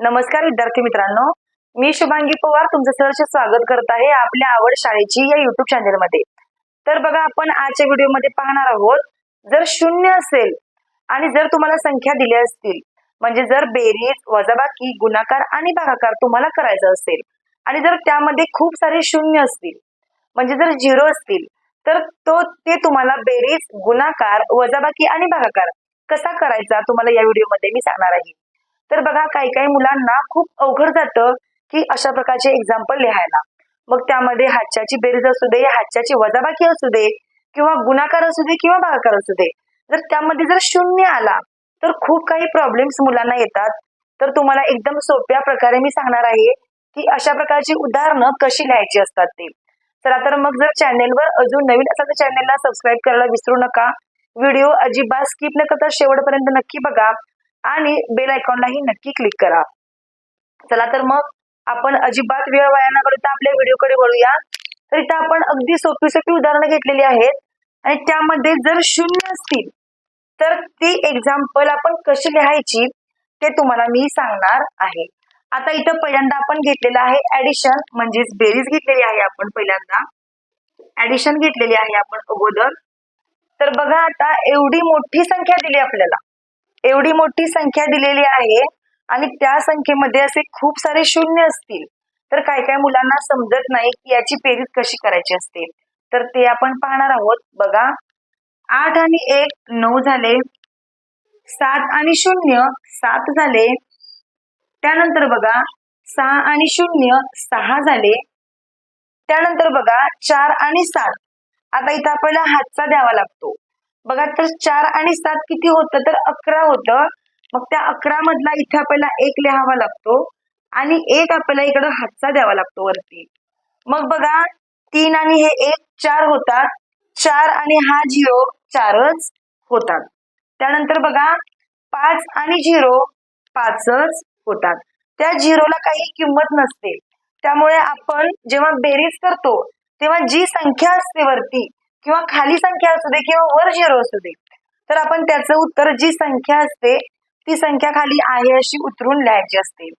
नमस्कार विद्यार्थी मित्रांनो. मी शुभांगी पवार तुमचं सहर्ष स्वागत करत आहे आपल्या आवड शाळेची या युट्यूब चॅनेलमध्ये तर बघा आपण आजच्या व्हिडिओमध्ये पाहणार आहोत जर शून्य असेल आणि जर तुम्हाला संख्या दिल्या असतील म्हणजे जर बेरीज वजाबाकी गुणाकार आणि भागाकार तुम्हाला करायचा असेल आणि जर त्यामध्ये खूप सारे शून्य असतील म्हणजे जर झिरो असतील तर तो ते तुम्हाला बेरीज गुणाकार वजाबाकी आणि भागाकार कसा करायचा तुम्हाला या व्हिडिओमध्ये मी सांगणार आहे. तर बघा काही काही मुलांना खूप अवघड जातं की अशा प्रकारचे एक्झाम्पल लिहायला. मग त्यामध्ये हातच्याची बेरीज असू दे हातच्याची वजाबाकी असू दे किंवा गुणाकार असू दे किंवा भागाकार असू दे. जर त्यामध्ये जर शून्य आला तर खूप काही प्रॉब्लेम्स मुलांना येतात. तर तुम्हाला एकदम सोप्या प्रकारे मी सांगणार आहे की अशा प्रकारची उदाहरणं कशी लिहायची असतात ते. चला तर मग जर चॅनेलवर अजून नवीन असाल तर चॅनेलला सबस्क्राईब करायला विसरू नका. व्हिडिओ अजिबात स्किप न करता शेवटपर्यंत नक्की बघा. आणि बेल आयकॉनलाही नक्की क्लिक करा. चला तर मग आपण अजिबात वेळ वाया न करता आपल्या व्हिडिओकडे वळूया. तर इथं आपण अगदी सोपी सोपी उदाहरणं घेतलेली आहेत. आणि त्यामध्ये जर शून्य असतील तर ती एक्झाम्पल आपण कशी लिहायची ते तुम्हाला मी सांगणार आहे. आता इथं पहिल्यांदा आपण घेतलेलं आहे ऍडिशन म्हणजेच बेरीज घेतलेली आहे आपण पहिल्यांदा. ऍडिशन घेतलेली आहे आपण अगोदर. तर बघा आता एवढी मोठी संख्या दिली आपल्याला. एवढी मोठी संख्या दिलेली आहे आणि त्या संख्येमध्ये असे खूप सारे शून्य असतील तर काय काय मुलांना समजत नाही की याची पेरीज कशी करायची असते. तर ते आपण पाहणार आहोत. बघा आठ आणि एक नऊ झाले सात आणि शून्य सात झाले त्यानंतर बघा सहा आणि शून्य सहा झाले त्यानंतर बघा चार आणि सात. आता इथं आपल्याला हातचा द्यावा लागतो. बघा तर चार आणि सात किती होतं? तर अकरा होतं. मग त्या अकरा मधला इथे आपल्याला एक लिहावा लागतो आणि एक आपल्याला इकडं हातचा द्यावा लागतो वरती. मग बघा तीन आणि हे एक चार होतात. चार आणि हा झिरो चारच होतात. त्यानंतर बघा पाच आणि झिरो पाचच होतात. त्या झिरोला काही किंमत नसते. त्यामुळे आपण जेव्हा बेरीज करतो तेव्हा जी संख्या असते वरती किंवा खाली संख्या असू दे किंवा वर झिरो असू दे तर आपण त्याचं उत्तर जी संख्या असते ती संख्या खाली आहे अशी उतरून लिहायची असते.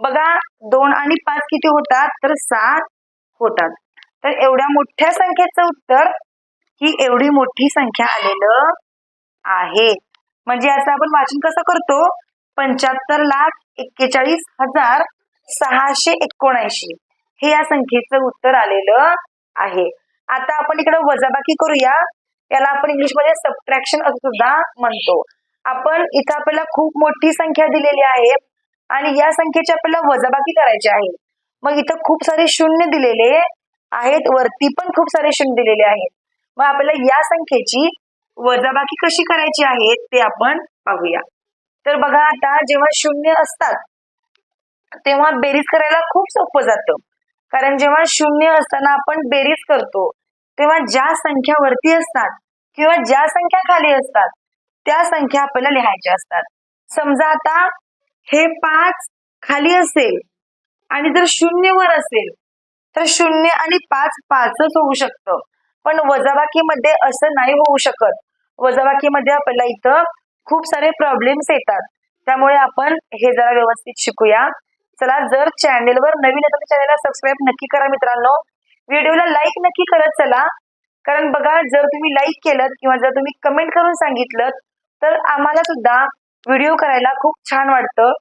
बघा दोन आणि पाच किती होतात? तर सात होतात. तर एवढ्या मोठ्या संख्येचं उत्तर ही एवढी मोठी संख्या आलेलं आहे. म्हणजे याचं आपण वाचन कसं करतो? पंच्याहत्तर लाख एक्केचाळीस हजार सहाशे एकोणऐंशी हे या संख्येचं उत्तर आलेलं आहे. आता आपण इकडे वजाबाकी करूया. याला आपण इंग्लिशमध्ये सबट्रॅक्शन असं सुद्धा म्हणतो. आपण इथं आपल्याला खूप मोठी संख्या दिलेली आहे आणि या संख्येची आपल्याला वजाबाकी करायची आहे. मग इथं खूप सारे शून्य दिलेले आहेत. वरती पण खूप सारे शून्य दिलेले आहेत. मग आपल्याला या संख्येची वजाबाकी कशी करायची आहे ते आपण पाहूया. तर बघा आता जेव्हा शून्य असतात तेव्हा बेरीज करायला खूप सोपं जातं. कारण जेव्हा शून्य असताना आपण बेरीज करतो तेव्हा ज्या संख्या वरती असतात किंवा ज्या संख्या खाली असतात त्या संख्या आपल्याला लिहायच्या असतात. समजा आता हे पाच खाली असेल आणि जर शून्य वर असेल तर शून्य आणि पाच पाचच होऊ शकतं. पण वजाबाकीमध्ये असं नाही होऊ शकत. वजाबाकीमध्ये आपल्याला इथं खूप सारे प्रॉब्लेम्स येतात. त्यामुळे आपण हे जरा व्यवस्थित शिकूया. चला जर चॅनेलवर नवीन असेल तर चॅनेलला सबस्क्राईब नक्की करा मित्रांनो. व्हिडिओला लाईक नक्की करत चला. कारण बघा जर तुम्ही लाईक केलं किंवा जर तुम्ही कमेंट करून सांगितलं तर आम्हाला सुद्धा व्हिडिओ करायला खूप छान वाटतं.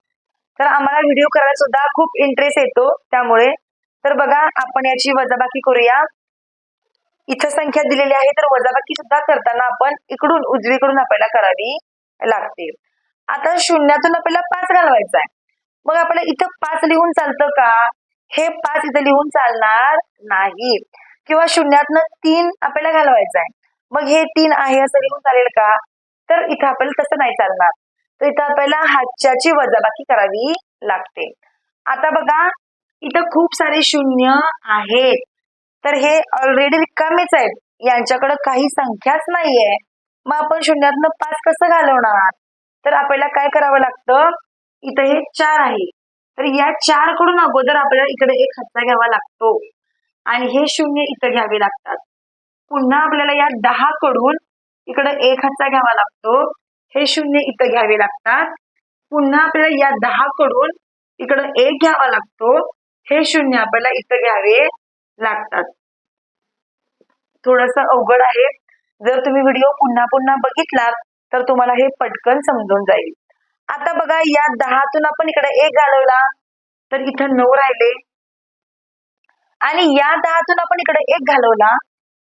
तर आम्हाला व्हिडिओ करायला सुद्धा खूप इंटरेस्ट येतो त्यामुळे. तर बघा आपण याची वजाबाकी करूया. इथं संख्या दिलेली आहे तर वजाबाकी सुद्धा करताना आपण इकडून उजवीकडून आपल्याला करावी लागते. आता शून्यातून आपल्याला पाच घालवायचा आहे. मग आपल्याला इथं पाच लिहून चालतं का? हे पाच इथं लिहून चालणार नाही. किंवा शून्यातनं तीन आपल्याला घालवायचं आहे मग हे तीन आहे असं लिहून चालेल का? तर इथं आपल्याला तसं नाही चालणार. तर इथं आपल्याला हातच्याची वजाबाकी करावी लागते. आता बघा इथं खूप सारे शून्य आहेत. तर हे ऑलरेडी रिकामेच आहेत. यांच्याकडे काही संख्याच नाहीये. मग आपण शून्यातनं पाच कसं घालवणार? तर आपल्याला काय करावं लागतं? इथं हे चार आहे. तर या चारकडून अगोदर आपल्याला इकडे एक हत्ता घ्यावा लागतो. आणि हे शून्य इथं घ्यावे लागतात. पुन्हा आपल्याला या दहा कडून इकडे एक हत्ता घ्यावा लागतो. हे शून्य इथं घ्यावे लागतात. पुन्हा आपल्याला या दहा कडून इकडं एक घ्यावा लागतो. हे शून्य आपल्याला इथं घ्यावे लागतात. थोडस अवघड आहे. जर तुम्ही व्हिडिओ पुन्हा पुन्हा बघितलात तर तुम्हाला हे पटकन समजून जाईल. आता बघा या दहातून आपण इकडे एक घालवला तर इथं नऊ राहिले. आणि या दहातून आपण इकडे एक घालवला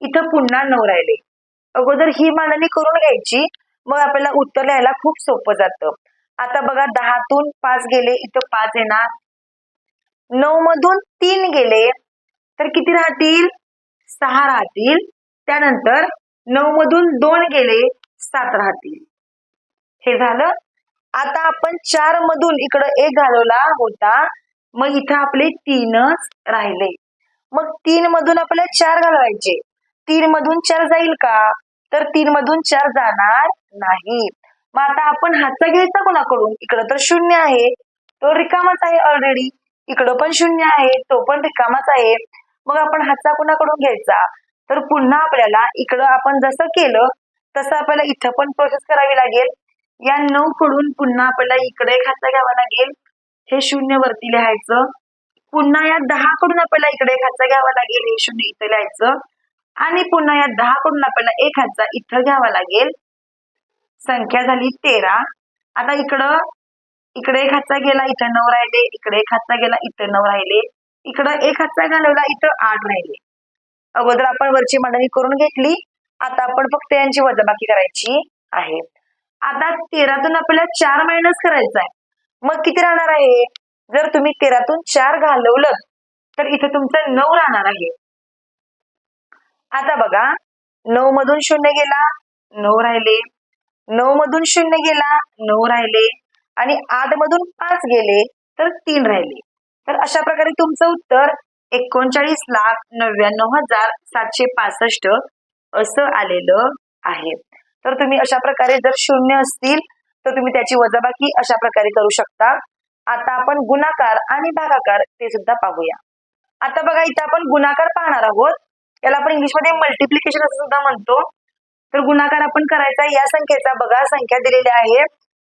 इथं पुन्हा नऊ राहिले. अगोदर ही मांडणी करून घ्यायची मग आपल्याला उत्तर लिहायला खूप सोपं जातं. आता बघा दहातून पाच गेले इथं पाच येणार. नऊ मधून तीन गेले तर किती राहतील? सहा राहतील. त्यानंतर नऊ मधून दोन गेले सात राहतील. हे झालं आता आपण चार मधून इकडं एक घालवला होता. मग इथं आपले तीनच राहिले. मग तीन मधून आपल्याला चार घालवायचे. तीन मधून चार जाईल का? तर तीन मधून चार जाणार नाही. मग आता आपण हातचा घ्यायचा कोणाकडून? इकडं तर शून्य आहे. तो रिकामाच आहे ऑलरेडी इकडं पण शून्य आहे. तो पण रिकामाच आहे. मग आपण हातचा कोणाकडून घ्यायचा? तर पुन्हा आपल्याला इकडं आपण जसं केलं तसं आपल्याला इथं पण प्रोसेस करावी लागेल. या नऊ कडून पुन्हा आपल्याला इकडे खाचा घ्यावा लागेल. हे शून्य वरती लिहायचं. पुन्हा या दहा कडून आपल्याला इकडे खाचा घ्यावा लागेल. हे शून्य इथं लिहायचं. आणि पुन्हा या दहा कडून आपल्याला एक हातचा इथं घ्यावा लागेल. संख्या झाली तेरा. आता इकडं इकडे एक हातचा गेला इथं नऊ राहिले. इकडे एक हातचा गेला इथं नऊ राहिले. इकडं एक हातचा घालवला इथं आठ राहिले. अगोदर आपण वरची मांडणी करून घेतली. आता आपण फक्त यांची वजाबाकी करायची आहे. आता तेरातून आपल्याला चार मायनस करायचा आहे मग किती राहणार आहे? जर तुम्ही तेरातून चार घालवलं तर इथे तुमचं नऊ राहणार आहे. आता बघा नऊ मधून शून्य गेला नऊ राहिले. नऊ मधून शून्य गेला नऊ राहिले. आणि आठ मधून पाच गेले तर तीन राहिले. तर अशा प्रकारे तुमचं उत्तर एकोणचाळीस लाख नव्याण्णव हजार सातशे पासष्ट असं आलेलं आहे. तर तुम्ही अशा प्रकारे जर शून्य असतील तर तुम्ही त्याची वजाबाकी अशा प्रकारे करू शकता. आता आपण गुणाकार आणि भागाकार ते सुद्धा पाहूया. आता बघा इथं आपण गुणाकार पाहणार आहोत. याला आपण इंग्लिशमध्ये मल्टिप्लिकेशन असं सुद्धा म्हणतो. तर गुणाकार आपण करायचा या संख्येचा बघा संख्या दिलेली आहे.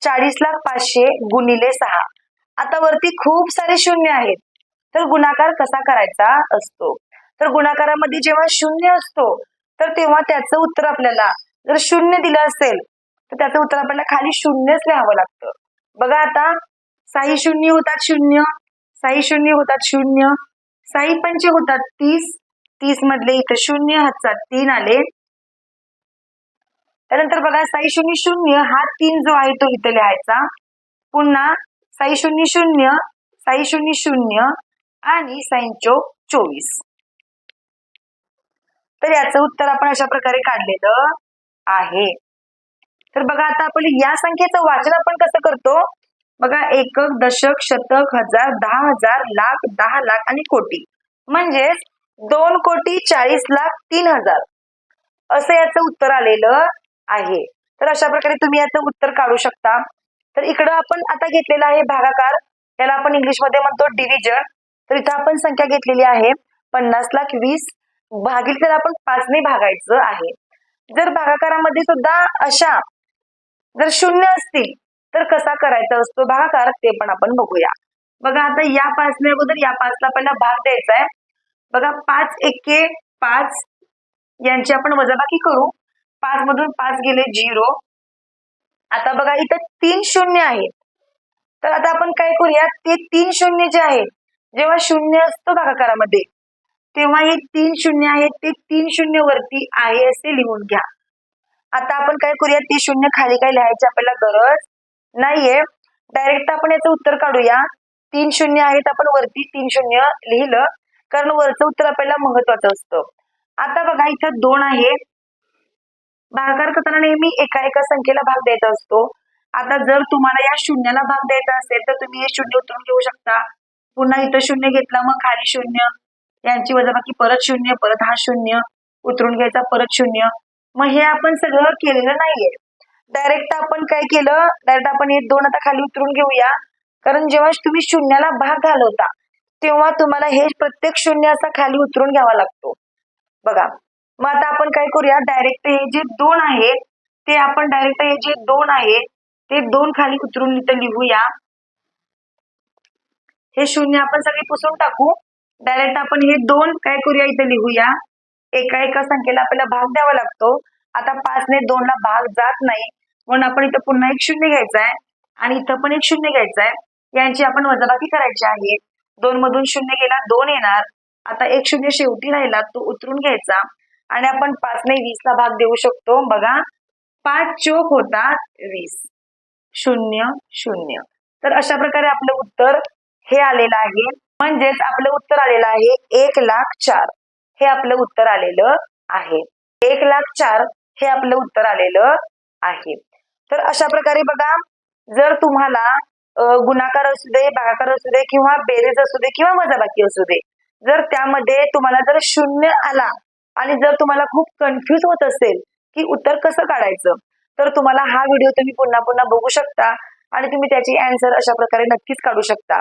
चाळीस लाख पाचशे गुणिले सहा. आता वरती खूप सारे शून्य आहेत. तर गुणाकार कसा करायचा असतो? तर गुणाकारामध्ये जेव्हा शून्य असतो तर तेव्हा त्याचं उत्तर आपल्याला जर शून्य दिलं असेल तर त्याचं उत्तर आपल्याला खाली शून्यच लिहावं लागतं. बघा आता साई शून्य होतात शून्य साई शून्य होतात शून्य साई पंचे होतात तीस तीस मधले इथं शून्य हातचा तीन आले. त्यानंतर बघा साई शून्य शून्य हा तीन जो आहे तो इथं लिहायचा. पुन्हा साई शून्य शून्य साई शून्य शून्य आणि साईन चोक चोवीस. तर याचं उत्तर आपण अशा प्रकारे काढलेलं. आहे. तर बघा आता आपण या संख्येचं वाचन आपण कसं करतो? बघा एकक दशक शतक हजार दहा हजार लाख दहा लाख आणि कोटी. म्हणजेच दोन कोटी चाळीस लाख तीन हजार. असं याचं उत्तर आलेलं आहे. तर अशा प्रकारे तुम्ही याचं उत्तर काढू शकता. तर इकडं आपण आता घेतलेला आहे भागाकार. याला आपण इंग्लिशमध्ये म्हणतो डिव्हिजन तर इथं आपण संख्या घेतलेली आहे पन्नास लाख वीस. भागील तर आपण पाचने भागायचं आहे. जर भागाकारामध्ये सुद्धा अशा जर शून्य असतील तर कसा करायचा असतो भागाकार ते पण आपण बघूया. बघा आता या पाचने अगोदर या पाचला पहिला भाग द्यायचा आहे. बघा पाच एके पाच यांची आपण वजाबाकी करू. पाच मधून पाच गेले झिरो. आता बघा इथं तीन शून्य आहेत तर आता आपण काय करूया? ते तीन शून्य जे आहेत जेव्हा शून्य असतो भागाकारामध्ये तेव्हा हे तीन शून्य आहेत ते तीन शून्य वरती आहे असे लिहून घ्या. आता आपण काय करूया ती शून्य खाली काय लिहायची आपल्याला गरज नाहीये. डायरेक्ट आपण याचं उत्तर काढूया. तीन शून्य आहेत आपण वरती तीन शून्य लिहिलं. कारण वरचं उत्तर आपल्याला महत्वाचं असतं. आता बघा इथं दोन आहे. भागाकार करताना नेहमी एका एका संख्येला भाग द्यायचा असतो. आता जर तुम्हाला या शून्याला भाग द्यायचा असेल तर तुम्ही हे शून्य उतरून घेऊ शकता. पुन्हा इथं शून्य घेतला मग खाली शून्य. यांची वजाबाकी परत शून्य परत हा शून्य उतरून घ्यायचा परत शून्य. मग हे आपण सगळं केलेलं नाहीये. डायरेक्ट आपण काय केलं? डायरेक्ट आपण हे दोन आता खाली उतरून घेऊया. कारण जेव्हा तुम्ही शून्याला भाग घालवता तेव्हा तुम्हाला हे प्रत्येक शून्य असा खाली उतरून घ्यावा लागतो. बघा. मग आता आपण काय करूया? डायरेक्ट हे जे दोन आहे ते आपण डायरेक्ट हे जे दोन आहे ते दोन खाली उतरून इथं लिहूया. हे शून्य आपण सगळे पुसून टाकू. डायरेक्ट आपण हे दोन काय करूया इथे लिहूया. एका एका संख्येला आपल्याला भाग द्यावा लागतो. आता पाचने दोन ला भाग जात नाही. म्हणून आपण इथं पुन्हा एक शून्य घ्यायचा आहे आणि इथं पण एक शून्य घ्यायचा आहे यांची आपण वजाबाकी करायची आहे. दोन मधून शून्य गेला दोन येणार. आता एक शून्य शेवटी राहिला तो उतरून घ्यायचा. आणि आपण पाचने वीस ला भाग देऊ शकतो. बघा पाच चोक होतात वीस. शून्य शून्य. तर अशा प्रकारे आपलं उत्तर हे आलेलं आहे. म्हणजेच आपलं उत्तर आलेलं आहे एक लाख चार. हे आपलं उत्तर आलेलं आहे. एक लाख चार हे आपलं उत्तर आलेलं आहे. तर अशा प्रकारे बघा जर तुम्हाला गुणाकार असू दे भागाकार असू दे किंवा बेरीज असू दे किंवा वजाबाकी असू दे जर त्यामध्ये तुम्हाला जर शून्य आला आणि जर तुम्हाला खूप कन्फ्युज होत असेल की उत्तर कसं काढायचं तर तुम्हाला हा व्हिडिओ तुम्ही पुन्हा पुन्हा बघू शकता आणि तुम्ही त्याची अँसर अशा प्रकारे नक्कीच काढू शकता.